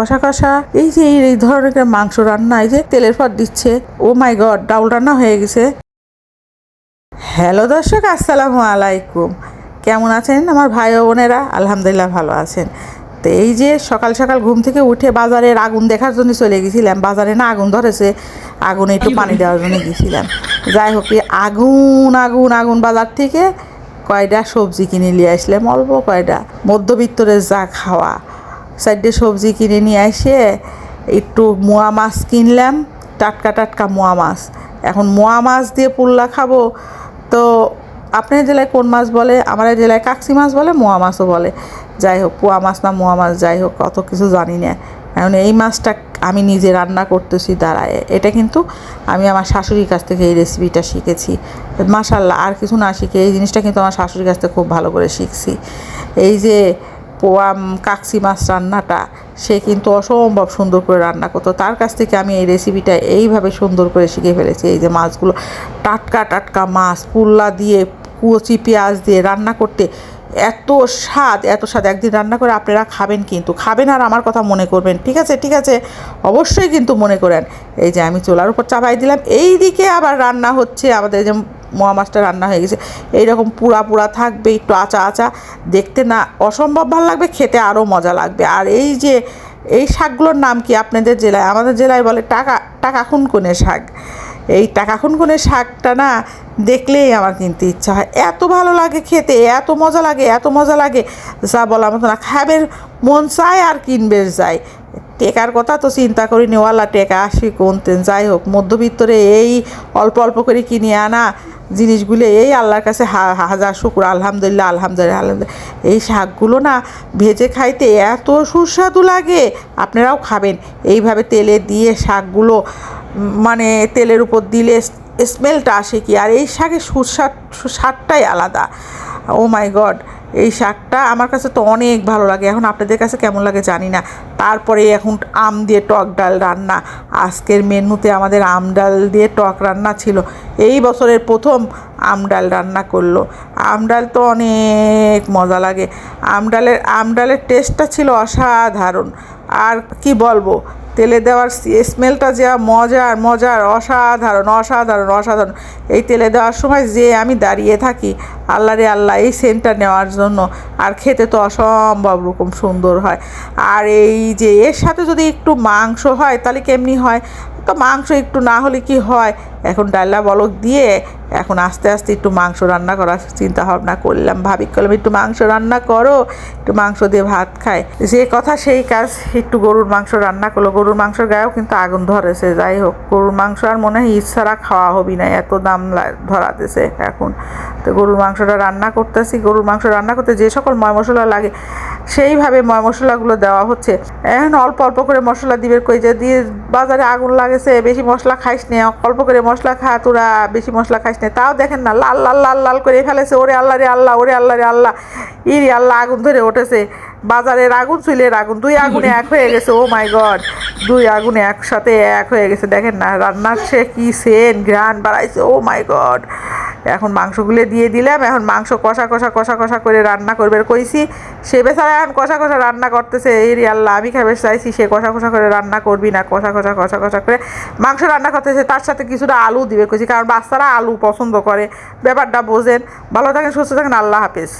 কষা কষা। এই যে, এই ধরনের মাংস রান্না, এই যে তেলের পর দিচ্ছে। ও মাই গড ডাউল রান্না হয়ে গেছে। হ্যালো দর্শক, আসসালামু আলাইকুম। কেমন আছেন আমার ভাই ও বোনেরা? আলহামদুলিল্লাহ ভালো আছেন। তো এই যে সকাল সকাল ঘুম থেকে উঠে বাজারের আগুন দেখার জন্য চলে গেছিলাম। বাজারে না আগুন ধরেছে, আগুনে একটু পানি দেওয়ার জন্য গেছিলাম। যাই হোক আগুন আগুন আগুন বাজার থেকে কয়টা সবজি কিনে নিয়ে আসলাম? অল্প কয়টা। মধ্যবিত্তরে যা খাওয়া। সাইডে সবজি কিনে নিয়ে এসে একটু মোয়া মাছ কিনলাম, টাটকা টাটকা মোয়া মাছ। এখন মোয়া মাছ দিয়ে পুল্লা খাব, তো আপনার জেলায় কোন মাছ বলে? আমার জেলায় কাকসি মাছ বলে, মোয়া মাছও বলে। যাই হোক, পোয়া মাছ না মোয়া মাছ, যাই হোক, অত কিছু জানি না। এখন এই মাছটা আমি নিজে রান্না করতেছি, দাঁড়ায়। এটা কিন্তু আমি আমার শাশুড়ির কাছ থেকে এই রেসিপিটা শিখেছি। মাশাল্লাহ আর কিছু না শিখে এই জিনিসটা কিন্তু আমার শাশুড়ির কাছ থেকে খুব ভালো করে শিখছি। এই যে পোয়া কাকসি মাছ রান্নাটা, সে কিন্তু অসম্ভব সুন্দর করে রান্না করতো। তার কাছ থেকে আমি এই রেসিপিটা এইভাবে সুন্দর করে শিখে ফেলেছি। এই যে মাছগুলো, টাটকা টাটকা মাছ পুল্লা দিয়ে, কুচি পেঁয়াজ দিয়ে রান্না করতে এত স্বাদ এত স্বাদ। একদিন রান্না করে আপনারা খাবেন কিন্তু, খাবেন আর আমার কথা মনে করবেন, ঠিক আছে? ঠিক আছে? অবশ্যই কিন্তু মনে করেন। এই যে আমি চুলার উপর চাপাই দিলাম এই দিকে আবার রান্না হচ্ছে আমাদের যে মোয়া মাছটা রান্না হয়ে গেছে। এইরকম পুরা পুরা থাকবে, একটু আচা আচা। দেখতে না অসম্ভব ভালো লাগবে, খেতে আরও মজা লাগবে। আর এই যে, এই শাকগুলোর নাম কি আপনাদের জেলায়? আমাদের জেলায় বলে টাকা টাকা খুন খুনকুনে শাক। এই টাকা খুন খুনকুনের শাকটা না দেখলেই আমার কিনতে ইচ্ছা হয়। এত ভালো লাগে খেতে, এত মজা লাগে, এত মজা লাগে। যা বলার মতো না খাবের মন চায় আর কিনবে যায় টেকার কথা তো চিন্তা করি নেওয়ালা টেকা আসি কোনতেন যাই হোক, মধ্যবিত্তরে এই অল্প অল্প করে কিনে আনা জিনিসগুলো, এই আল্লাহর কাছে হাজার শুকুর, আলহামদুলিল্লাহ আলহামদুলিল্লাহ আলহামদুলিল্লাহ। এই শাকগুলো না ভেজে খাইতে এত সুস্বাদু লাগে, আপনারাও খাবেন। এইভাবে তেলে দিয়ে শাকগুলো মানে তেলের উপর দিলে স্মেলটা আসে কি? আর এই শাকের সুস্বাদ স্বাদটাই আলাদা। ও মাই গড এই শাকটা আমার কাছে তো অনেক ভালো লাগে। এখন আপনাদের কাছে কেমন লাগে জানি না। তারপরে এখন আম দিয়ে টক ডাল রান্না। আজকের মেনুতে আমাদের আম ডাল দিয়ে টক রান্না ছিল। এই বছরের প্রথম আম ডাল রান্না করল। আম ডাল তো অনেক মজা লাগে। আম ডালের আম ডালের টেস্টটা ছিল অসাধারণ। আর কি বলব? তেলে দেওয়ার স্মেলটা যা মজার মজার, অসাধারণ অসাধারণ অসাধারণ। এই তেলে দেওয়ার সময় যে আমি দাঁড়িয়ে থাকি, আল্লাহ রে আল্লাহ, এই সেন্টটা নেওয়ার জন্য। আর খেতে তো অসম্ভব রকম সুন্দর হয়। আর এই যে এর সাথে যদি একটু মাংস হয়, তাহলে কেমনি হয়? তো মাংস একটু না হলে কি হয়? এখন ডাল্লা বলক দিয়ে এখন আস্তে আস্তে একটু মাংস রান্না করার চিন্তা ভাবনা করলাম। ভাবি করলাম একটু মাংস রান্না করো, একটু মাংস দিয়ে ভাত খায় যে কথা সেই কাজ, একটু গরুর মাংস রান্না করল। গরুর মাংসের গায়েও কিন্তু আগুন ধরেছে। যাই হোক, গরুর মাংস আর মনে হয় ইচ্ছারা খাওয়া হবি না, এত দাম লা- ধরাতেছে এখন। তো গরুর মাংসটা রান্না করতেছি। গরুর মাংস রান্না করতে যে সকল ময় মশলা লাগে সেইভাবে মশলাগুলো দেওয়া হচ্ছে। এখন অল্প অল্প করে মশলা দিবে কই যে দিয়ে বাজারে আগুন লাগেছে, বেশি মশলা খাইস নে, অল্প করে মশলা খা, তোরা বেশি মশলা খাইস নে। তাও দেখেন না, লাল লাল লাল লাল করে ফেলেছে, ওরে আল্লাহ রে আল্লাহ, ওরে আল্লাহ রে আল্লাহ। ইরি আল্লাহ, আগুন ধরে উঠেছে। বাজারের আগুন চুলের আগুন, দুই আগুনে এক হয়ে গেছে, ও মাই গড। দুই আগুনে একসাথে এক হয়ে গেছে, দেখেন না, রান্নার সে কি সেন ঘ্রাণ বাড়াইছে, ও মাই গড। এখন মাংসগুলো দিয়ে দিলাম, এখন মাংস কষা কষা কষা কষা করে রান্না করবে। কইছি, সে বেচারা এখন কষা কষা রান্না করতেছে, এই আল্লাহ, আমি খাবে চাইছি, সে কষা কষা করে রান্না করবি না, কষা কষা কষা কষা করে মাংস রান্না করতেছে, তার সাথে কিছুটা আলু দিবে। কইছি, কারণ বাচ্চারা আলু পছন্দ করে, ব্যাপারটা বোঝেন। ভালো থাকেন, সুস্থ থাকেন, আল্লাহ হাফেজ।